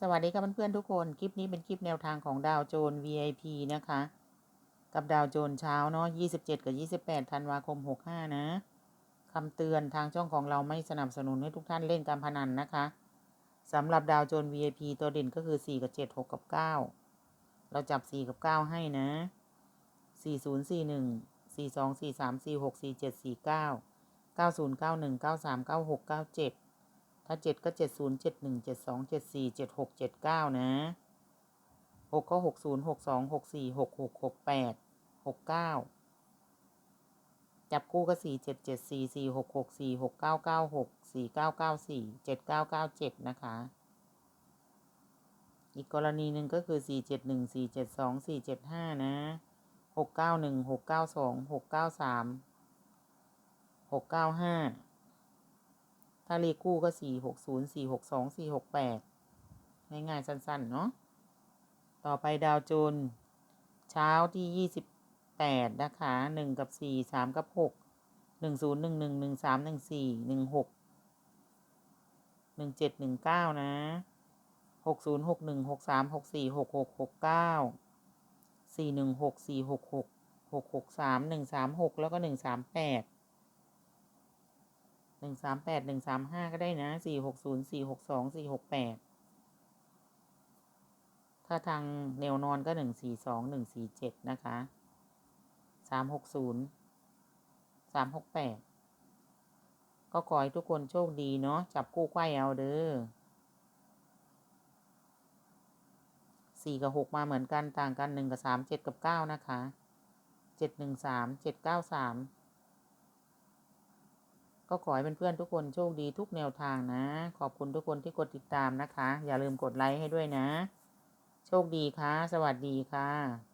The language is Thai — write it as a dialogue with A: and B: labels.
A: สวัสดีครับเพื่อนๆทุกคน คลิปนี้เป็นคลิปแนวทางของดาวโจน VIP นะคะ กับดาวโจนเช้าเนาะ 27 กับ 28 ธันวาคม 65 นะคำเตือนทางช่องของเราไม่สนับสนุนให้ทุกท่านเล่นการพนันนะคะสำหรับดาวโจน VIP ตัวเด่นก็คือ 4 กับ 7 6 กับ 9 เราจับ 4 กับ 9 ให้นะ 4041 42 43 46 47 49 90 91 93 96 97 ถ้าเจ็ดก็เจ็ดศูนย์เจ็ดหนึ่งเจ็ดสองเจ็ดสี่เจ็ดหกเจ็ดเก้านะหกก็หกศูนย์หกสองหกสี่หกหกหกแปดหกเก้าจับคู่ก็สี่เจ็ดเจ็ดสี่สี่หกหกสี่หกเก้าเก้าหกสี่เก้าเก้าสี่เจ็ดเก้าเก้าเจ็ดนะคะ อีกกรณีหนึ่งก็คือสี่เจ็ดหนึ่งสี่เจ็ดสองสี่เจ็ดห้านะหกเก้าหนึ่งหกเก้าสองหกเก้าสามหกเก้าห้า ถ้าเลขคู่ก็สี่หกศูนย์สี่หกสองสี่หกแปดง่ายๆสั้นๆ เนาะ ต่อไปดาวโจนเช้าที่ยี่สิบแปดนะคะหนึ่งกับสี่สามกับหกหนึ่งศูนย์หนึ่งหนึ่งหนึ่งสามหนึ่งสี่หนึ่งหกหนึ่งเจ็ดหนึ่งเก้านะหกศูนย์หกหนึ่งหกสามหกสี่หกหกหกเก้าสี่หนึ่งหกสี่หกหกหกหกสามหนึ่งสามหกแล้วก็หนึ่งสามแปด หนึ่งสามแปดหนึ่งสามห้าก็ได้นะสี่หกศูนย์สี่หกสองสี่หกแปดถ้าทางแนวนอนก็หนึ่งสี่สองหนึ่งสี่เจ็ดนะคะสามหกศูนย์สามหกแปดก็ขอให้ทุกคนโชคดีเนาะจับคู่ไขว้เอาเด้อสี่กับหกมาเหมือนกันต่างกันหนึ่งกับสามเจ็ดกับเก้านะคะเจ็ดหนึ่งสามเจ็ดเก้าสาม ก็ขอให้เพื่อนๆทุกคนโชคดีทุกแนวทางนะ ขอบคุณทุกคนที่กดติดตามนะคะ อย่าลืมกดไลค์ให้ด้วยนะ โชคดีค่ะ สวัสดีค่ะ